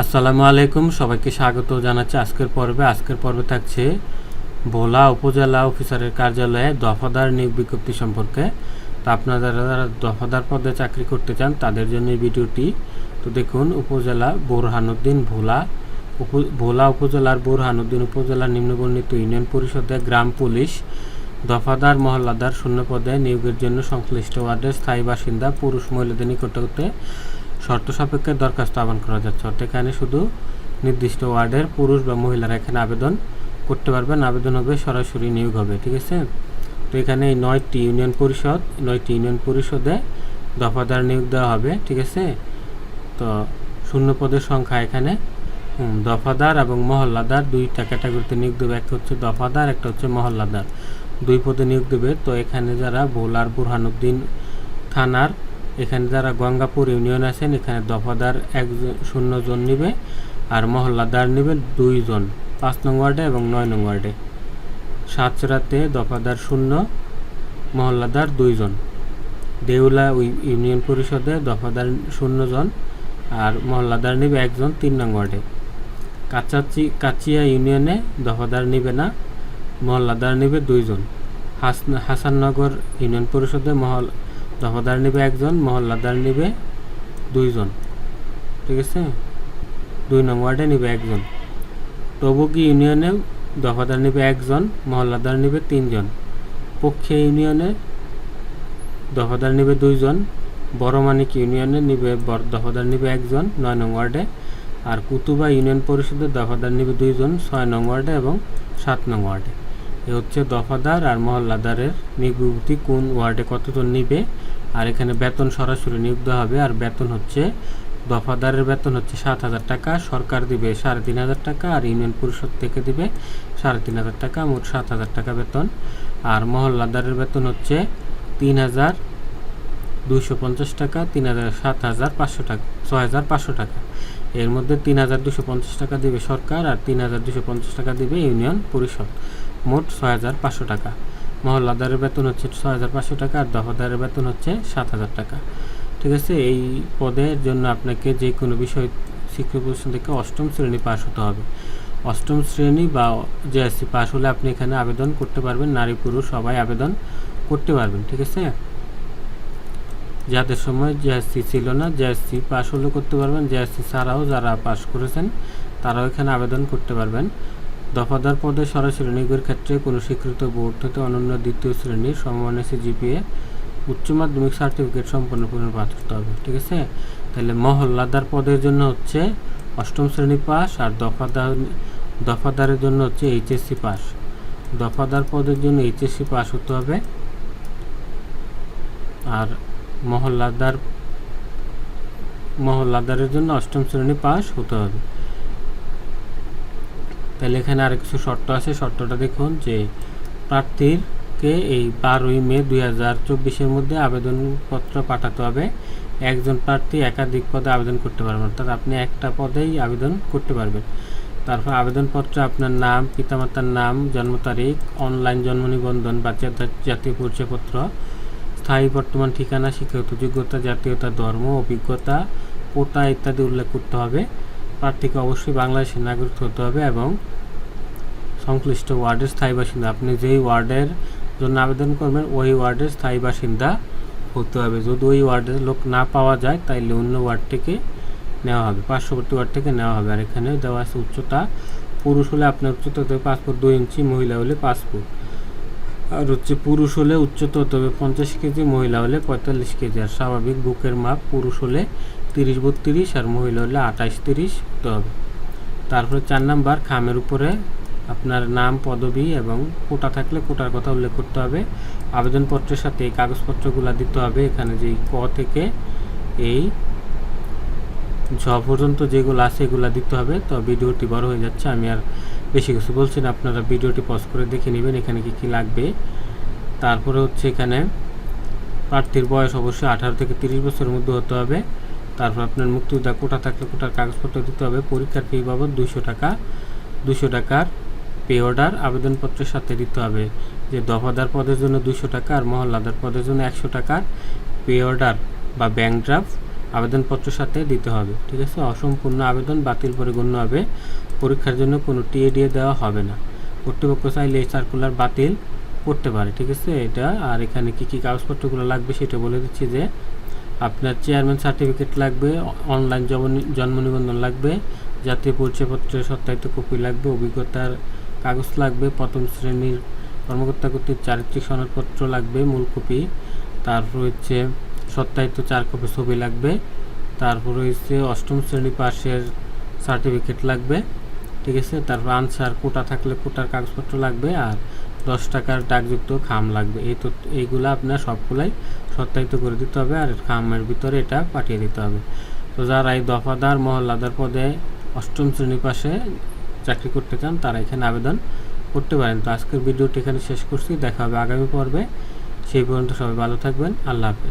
আসসালামু আলাইকুম, সবাইকে স্বাগত জানাচ্ছি আজকের পর্বে। আজকের পর্বে থাকছে ভোলা উপজেলা অফিসারের কার্যালয়ে দফাদার নিয়োগ বিজ্ঞপ্তি সম্পর্কে। তো আপনারা যারা দফাদার পদে চাকরি করতে চান, তাদের জন্য এই ভিডিওটি। তো দেখুন, উপজেলা বোরহানুদ্দিন ভোলা ভোলা উপজেলার বোরহানুদ্দিন উপজেলার নিম্নবর্ণিত ইউনিয়ন পরিষদে গ্রাম পুলিশ দফাদার মহল্লাদার শূন্য পদে নিয়োগের জন্য সংশ্লিষ্ট ওয়ার্ডের স্থায়ী বাসিন্দা পুরুষ মহিলাদের নিকট শর্ত সাপেক্ষে দরখাস্ত আহ্বান করা যাচ্ছে। অর্থাৎ এখানে শুধু নির্দিষ্ট ওয়ার্ডের পুরুষ বা মহিলারা এখানে আবেদন করতে পারবেন। আবেদন হবে, সরাসরি নিয়োগ হবে, ঠিক আছে? তো এখানে এই নয়টি ইউনিয়ন পরিষদ, নয়টি ইউনিয়ন পরিষদে দফাদার নিয়োগ দেওয়া হবে, ঠিক আছে? তো শূন্য পদের সংখ্যা এখানে দফাদার এবং মহল্লাদার দুইটা ক্যাটাগরিতে নিয়োগ দেবে। একটা হচ্ছে দফাদার, একটা হচ্ছে মহল্লাদার। দুই পদে নিয়োগ দেবে। তো এখানে যারা বোলার বুরহানুদ্দিন থানার এখানে যারা গঙ্গাপুর ইউনিয়ন আছেন, এখানে দফাদার একজন শূন্য জন নিবে আর মহল্লাদার নেবে দুইজন, পাঁচ নং ওয়ার্ডে এবং নয় নং ওয়ার্ডে। সাতচরাতে দফাদার শূন্য, মহল্লাদার দুইজন। দেউলা ইউনিয়ন পরিষদে দফাদার শূন্য জন আর মহল্লাদার নেবে একজন তিন নং ওয়ার্ডে। কাচাচি কাচিয়া ইউনিয়নে দফাদার নেবে না, মহল্লাদার নেবে দুইজন। হাসন, হাসাননগর ইউনিয়ন পরিষদে মহল দফাদার নেবে একজন, মহল্লাদার নেবে দুইজন, ঠিক আছে? দুই নং ওয়ার্ডে নেবে একজন। টবুকি ইউনিয়নে দফাদার নেবে একজন, মহল্লাদার নেবে তিনজন? পক্ষে ইউনিয়নে দফাদার নেবে দুইজন বড়মানিক ইউনিয়নে নিবে দফাদার নিবে একজন, নয় নং ওয়ার্ডে। আর কুতুবা ইউনিয়ন পরিষদের দফাদার নিবে দুইজন, ছয় নং ওয়ার্ডে এবং সাত নং ওয়ার্ডে। এ হচ্ছে দফাদার আর মহল্লাদারের নিয়োগ বিভূতি কোন ওয়ার্ডে কতজন নিবে, আর এখানে বেতন সরাসরি নিয়োগ দেওয়া হবে, আর বেতন হচ্ছে, দফাদারের বেতন হচ্ছে সাত হাজার টাকা, সরকার দিবে সাড়ে তিন হাজার টাকা, আর ইউনিয়ন পরিষদ থেকে দিবে সাড়ে তিন হাজার টাকা, মোট সাত হাজার টাকা বেতন। আর মহল্লাদারের বেতন হচ্ছে তিন হাজার দুইশো পঞ্চাশ টাকা, তিন হাজার সাত হাজার পাঁচশো টাকা, ছয় হাজার পাঁচশো টাকা। এর মধ্যে তিন হাজার দুশো পঞ্চাশ টাকা দিবে সরকার, আর তিন হাজার দুশো পঞ্চাশ টাকা দিবে ইউনিয়ন পরিষদ। মোট ছয় হাজার পাঁচশো টাকা। মহল্লাদারের বেতন হচ্ছে ছয় হাজার পাঁচশো টাকা আর দফাদারের বেতন হচ্ছে সাত হাজার টাকা। ঠিক আছে, এই পদের জন্য আপনাকে যে কোনো বিষয় শিক্ষক প্রতিষ্ঠান থেকে অষ্টম শ্রেণি পাস হতে হবে। অষ্টম শ্রেণি বা জেএসসি পাস হলে আপনি এখানে আবেদন করতে পারবেন, নারী পুরুষ সবাই আবেদন করতে পারবেন, ঠিক আছে? যাদের সময় জেএসসি ছিল না, জেএসসি পাস হলে করতে পারবেন, জেএসসি ছাড়াও যারা পাস করেছেন, তারাও এখানে আবেদন করতে পারবেন। দফাদার পদে সরাসরি নিয়োগের ক্ষেত্রে কোনো স্বীকৃত বোর্ড থেকে অনন্য দ্বিতীয় শ্রেণির সমমানের জিপিএ উচ্চ মাধ্যমিক সার্টিফিকেট সম্পন্ন করে পাস করতে হবে, ঠিক আছে? তাহলে মহল্লাদার পদের জন্য হচ্ছে অষ্টম শ্রেণি পাস আর দফাদার, দফাদারের জন্য হচ্ছে এইচএসসি পাস। দফাদার পদের জন্য এইচএসসি পাস হতে হবে আর মহল্লাদার, মহল্লাদারের জন্য অষ্টম শ্রেণি পাস হতে হবে। তাহলে এখানে আর কিছু শর্ত আছে। শর্তটা দেখুন যে প্রার্থীরকে এই বারোই মে দুই হাজার চব্বিশের মধ্যে আবেদনপত্র পাঠাতে হবে। একজন প্রার্থী একাধিক পদে আবেদন করতে পারবেন, অর্থাৎ আপনি একটা পদেই আবেদন করতে পারবেন। তারপর আবেদনপত্রে আপনার নাম, পিতামাতার নাম, জন্ম তারিখ, অনলাইন জন্ম নিবন্ধন বা জাত- জাতীয় পরিচয়পত্র, স্থায়ী বর্তমান ঠিকানা, শিক্ষাগত যোগ্যতা, জাতীয়তা, ধর্ম, অভিজ্ঞতা, কোটা ইত্যাদি উল্লেখ করতে হবে। প্রার্থীকে অবশ্যই বাংলাদেশের নাগরিক হতে হবে এবং সংশ্লিষ্ট ওয়ার্ডের স্থায়ী বাসিন্দা, আপনি যেই ওয়ার্ডের জন্য আবেদন করবেন, ওই ওয়ার্ডের স্থায়ী বাসিন্দা হতে হবে। যদি ওই ওয়ার্ডের লোক না পাওয়া যায়, তাইলে অন্য ওয়ার্ড থেকে নেওয়া হবে, পার্শ্ববর্তী ওয়ার্ড থেকে নেওয়া হবে। আর এখানে দেওয়া আছে উচ্চতা, পুরুষ হলে আপনার উচ্চতা হতে হবে পাসপোর্ট দুই ইঞ্চি, মহিলা হলে পাসপোর্ট আর হচ্ছে পুরুষ হলে উচ্চতা হতে হবে পঞ্চাশ কেজি, মহিলা হলে পঁয়তাল্লিশ কেজি। আর স্বাভাবিক বুকের মাপ, পুরুষ হলে তিরিশ বত্রিশ আর মহিলা হলে আঠাশ তিরিশ হতে হবে তারপরে চার নাম্বার, খামের উপরে আপনার নাম, পদবি এবং কোটা থাকলে কোটার কথা উল্লেখ করতে হবে। আবেদনপত্রের সাথে এই কাগজপত্রগুলো দিতে হবে। এখানে যে ক থেকে এই ঝ পর্যন্ত যেগুলো আছে এগুলো দিতে হবে। তো ভিডিওটি বড় হয়ে যাচ্ছে, আমি আর বেশি কিছু বলছি না। আপনারা ভিডিওটি পজ করে দেখে নেবেন এখানে কি কি লাগবে। তারপরে হচ্ছে এখানে প্রার্থীর বয়স অবশ্যই আঠারো থেকে তিরিশ বছরের মধ্যে হতে হবে। তারপর আপনার মুক্তিযোদ্ধা কোটা থাকলে কোটার কাগজপত্র দিতে হবে, পরীক্ষার ফি বাবদ দুশো টাকা। দুশো টাকার পে অর্ডার আবেদনপত্রের সাথে দিতে হবে যে দফাদার পদের জন্য দুশো টাকা আর মহল্লাদার পদের জন্য একশো টাকার পে অর্ডার বা ব্যাংক ড্রাফট আবেদনপত্রের সাথে দিতে হবে, ঠিক আছে? অসম্পূর্ণ আবেদন বাতিল পরে গণ্য হবে, পরীক্ষার জন্য কোনো টিএডিএ দেওয়া হবে না। কর্তৃপক্ষ চাইলে এই সার্কুলার বাতিল করতে পারে, ঠিক আছে? এটা আর এখানে কি কী কাগজপত্রগুলো লাগবে সেটা বলে দিচ্ছি যে আপনার চেয়ারম্যান সার্টিফিকেট লাগবে অনলাইন জন্ম নিবন্ধন লাগবে, জাতীয় পরিচয়পত্রের সত্যায়িত কপি লাগবে, অভিজ্ঞতার কাগজ লাগবে, প্রথম শ্রেণির কর্মকর্তা কর্তৃক চারিত্রিক সনদপত্র লাগবে, মূল কপি তারপর হচ্ছে সত্যায়িত চার কপি ছবি লাগবে, তারপর হচ্ছে অষ্টম শ্রেণি পাশের সার্টিফিকেট লাগবে, ঠিক আছে? তারপর আনসার কোটা থাকলে কোটার কাগজপত্র লাগবে, আর দশ টাকার ডাকযুক্ত খাম লাগবে, এই তো এইগুলো আপনার সবগুলাই সত্যায়িত করে দিতে হবে আর খামের ভিতরে এটা পাঠিয়ে দিতে হবে। তো যারা এই দফাদার মহল্লাদার পদে অষ্টম শ্রেণি পাশে চাকরি করতে চান, তারা এখানে আবেদন করতে পারেন। তো আজকের ভিডিওটি এখানে শেষ করছি। দেখা হবে আগামী পর্বে। সেই পর্যন্ত সবাই ভালো থাকবেন। আল্লাহ হাফেজ।